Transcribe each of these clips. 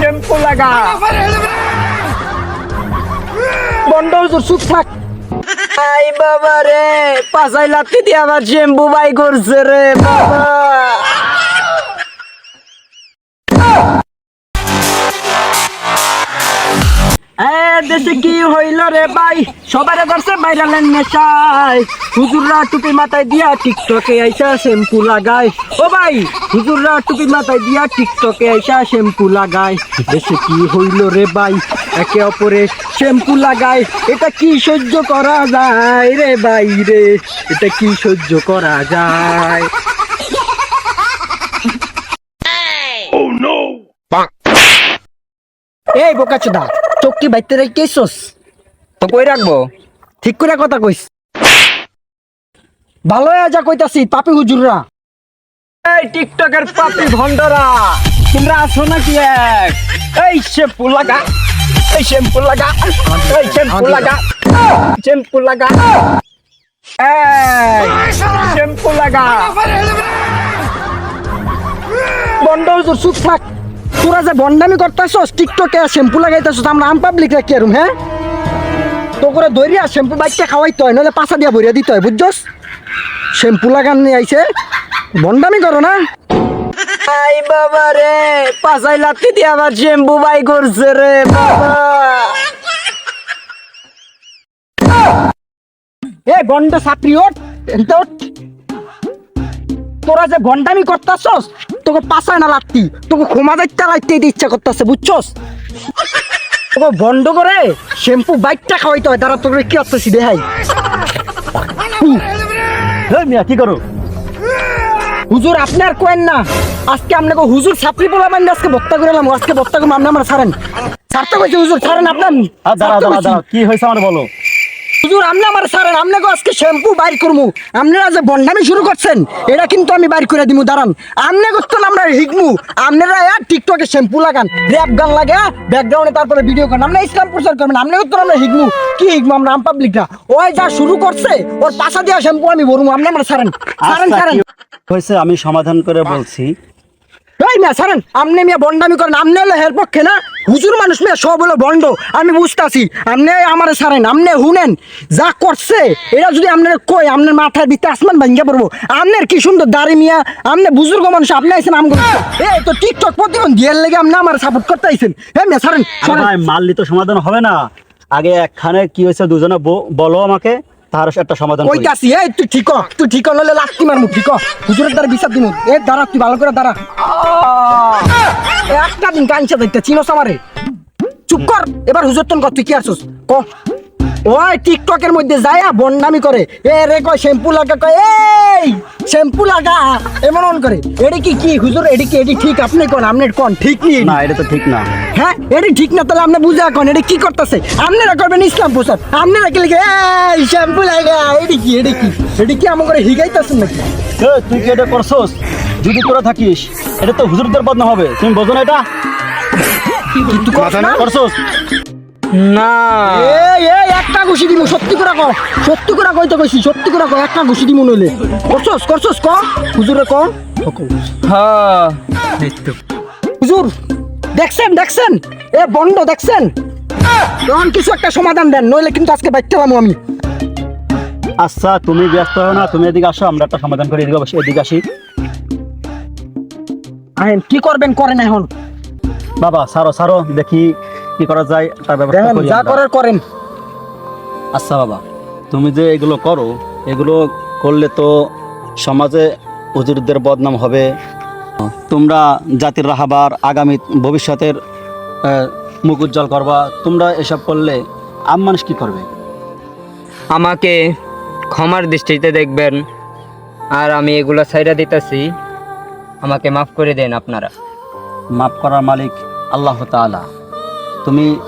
Shampoo লাগা। হুজুর চুপ থাক। আই বাবা রে পাঁচাই লাত্তি দিয়ে আবার শ্যাম্পু বাই করছে রে বাবা। দেশে কি হইল রে ভাই? সবারে ধরছে বাইরালেন নেশায় হুজুররা টুপি মাথায় দিয়া টিকটকে আইসা শ্যাম্পু লাগায়। ও ভাই হুজুররা টুপি মাথায় দিয়া টিকটকে আইসা শ্যাম্পু লাগায়। দেশে কি হইল রে ভাই? একে অপরে শ্যাম্পু লাগায়। এটা কি সহ্য করা যায় রে ভাই রে? এটা কি সহ্য করা যায়? এই বোকাচোদা। চোখ কি বাইতে রেখেছস তো কই রাখব? ঠিক করে কথা কইস। ভালো যা কইতাছি, পাপি হুজুররা। এই টিকটকের পাপি ভন্ডরা তোমরা আছো নাকি এক? এই শ্যাম্পু লাগা, এই শ্যাম্পু লাগা, এই শ্যাম্পু লাগা শ্যাম্পু লাগা, এই শ্যাম্পু লাগা। বন্ড হুজুর, চুপ থাক। তোরা যে বন্ডামি করতেছস টিকটকে শ্যাম্পু লাগাইতেছস আমরা আম পাবলিক রাখি আর হ্যাঁ? তো করে দইরিয়া শ্যাম্পু বাইকটা খাওয়াইতে হয় নইলে পাশা দিয়া ভরিয়া দিতে হয় বুঝছস? শ্যাম্পু লাগান নিয়ে আইছে। বন্ডামি করো না। আই বাবা রে পাশাই লাত্তি দিয়ে আবার শ্যাম্পু বাই করছে রে বাবা। এ ওঠ এনতে ওঠ। তোরা যে বন্ডামি করতাছস তোকে পাশায় না লাত্তি তোকে ক্ষমা দায়িত্ব লাইতে ইচ্ছা করতেছে বুঝছস? তোকে বন্ধ করে শ্যাম্পু বাইকটা খাওয়াইতে হয় তারা তোকে কি আসতেছি দেখাই। মিয়া কি করো? হুজুর আপনি আর কোয়েন না। আজকে আপনাকে হুজুর ছাত্রী বলা মানে আজকে বক্তা করে এলাম আজকে বক্তা করে আমার ছাড়েন। ছাড়তে কইছে হুজুর ছাড়েন আপনার কি হয়েছে আমার বলো? হুজুর আপনি আমার ছাড়েন আপনাকে আজকে শ্যাম্পু বাইর করব আপনারা যে বন্ডামি শুরু করছেন এটা কিন্তু আমি বাইর করে দিমু দাঁড়ান। আপনি করতেন আমরা হিগমু আপনারা আর টিকটকে শ্যাম্পু লাগান র্যাপ গান লাগে ব্যাকগ্রাউন্ডে তারপরে ভিডিও করেন। আমরা ইসলাম প্রচার করবেন আপনি করতেন আমরা কি আমরা? আম পাবলিকরা। ওই যা শুরু করছে ওর পাশা দিয়া শ্যাম্পু আমি ভরবো আপনি আমরা ছাড়েন ছাড়েন আচ্ছা, কি হয়েছে? আমি সমাধান করে বলছি। এই মিয়া ছাড়েন আপনি মিয়া বন্ডামি করেন। আপনি হলো হের পক্ষে না? হুজুর মানুষ মিয়া সব হলো বন্ড। আমি বুঝতাছি। আপনি আমার সারেন আপনি হুনেন। যা করছে এরা যদি আপনার কই আপনার মাথার ভিতরে আসমান ভাঙ্গা পড়ব। আপনার কি সুন্দর দাড়ি মিয়া? আপনি বুজুর্গ মানুষ আপনি আইছেন আম এই তো টিকটক প্রতিবন্ধ দিয়ার লেগে আপনি আমার সাপোর্ট করতে আইছেন। হ্যাঁ মিয়া আরে মারলি তো সমাধান হবে না। আগে একখানে কি হয়েছে দুজনে বলো আমাকে তার একটা সমাধান করি। কইতাছি এই তুই ঠিক তুই ঠিক হ, নইলে লাত্তি মারমু ঠিক। হুজুরের দ্বারা বিচার দিমু। এ দাঁড়া তুই ভালো করে দাঁড়া। এ, একটা দিন কাঞ্চা দেখতে চিনস আমারে। চুপ কর এবার হুজুর তন কর তুই কি আসছিস ক? ওই টিকটকের মধ্যে যায়া বন্ডামি করে। এ রে কয় শ্যাম্পু লাগা কয় এই শ্যাম্পু লাগা এমন অন করে। এডি কি কি হুজুর এডি কি এডি ঠিক? আপনি কোন আপনি কোন ঠিক নি না এটা তো ঠিক না। হ্যাঁ এডি ঠিক না তাহলে আপনি বুঝা কোন এডি কি করতেছে? আপনারা করবেন ইসলাম প্রচার। আপনারা কি এই শ্যাম্পু লাগা এডি কি এডি কি? এডি কি আমাকে হিগাইতেছেন নাকি? এ, তুই কি এটা করছস? যদি করে থাকিস এটা তো হুজুরদের বদনাম হবে। তুমি বোঝো না এটা? কিন্তু না? এই এই একটা ঘুষি দিমু সত্যি করে ক সত্যি করে কইতে কইছি সত্যি করে ক একটা ঘুষি দিমু নইলে। করছস করছস ক? হুজুরে ক? হ্যাঁ। হুজুর দেখছেন দেখছেন? এ বন্ধ দেখছেন? তখন কিছু একটা সমাধান দেন নইলে কিন্তু আজকে বাইতে আমি। আচ্ছা তুমি ব্যস্ত হও না তুমি এদিকে আসো আমরা একটা সমাধান করি এদিকে এদিকে আসি। আহেন কি করবেন করেন এখন? বাবা সারো সারো দেখি কি করা যায় তার ব্যবস্থা দেখেন করি যা আমরা। করার করেন। আচ্ছা বাবা তুমি যে এগুলো করো এগুলো করলে তো সমাজে হুজুরদের বদনাম হবে। তোমরা জাতির রাহাবার আগামী ভবিষ্যতের আহ, মুখ উজ্জ্বল করবা। তোমরা এসব করলে আম মানুষ কি করবে? আমাকে ক্ষমার দৃষ্টিতে দেখবেন আর আমি এগুলো ছাইরা দিতেছি। আমাকে মাফ করে দেন আপনারা। মাফ করার মালিক আল্লাহ তাআলা। তুমি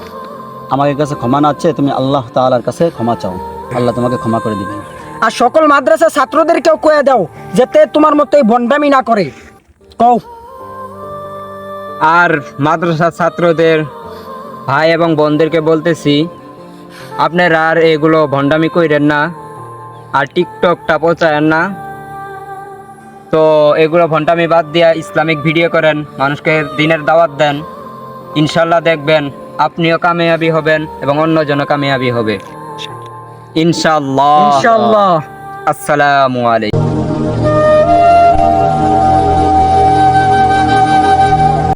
আমাদের কাছে ক্ষমা না আছে তুমি আল্লাহ তাআলার কাছে ক্ষমা চাও। আল্লাহ তোমাকে ক্ষমা করে দিবেন। আর সকল মাদ্রাসা ছাত্রদেরকেও কয়ে দাও যাতে তোমার মতো এই বন্ডামি না করে। কও। আর মাদ্রাসা ছাত্রদের ভাই এবং বোনদেরকে বলতেছি আপনারা আর এগুলো ভণ্ডামি কইরেন না আর টিকটকটা পচায়েন না। তো এগুলো ভন্টামি বাদ দিয়ে ইসলামিক ভিডিও করেন মানুষকে দিনের দাওয়াত দেন ইনশাল্লাহ দেখবেন আপনিও কামিয়াবি হবেন এবং অন্যজনও কামিয়াবি হবে। ইনশাল্লাহ। ইনশাল্লাহ। আসসালামু আলাইকুম।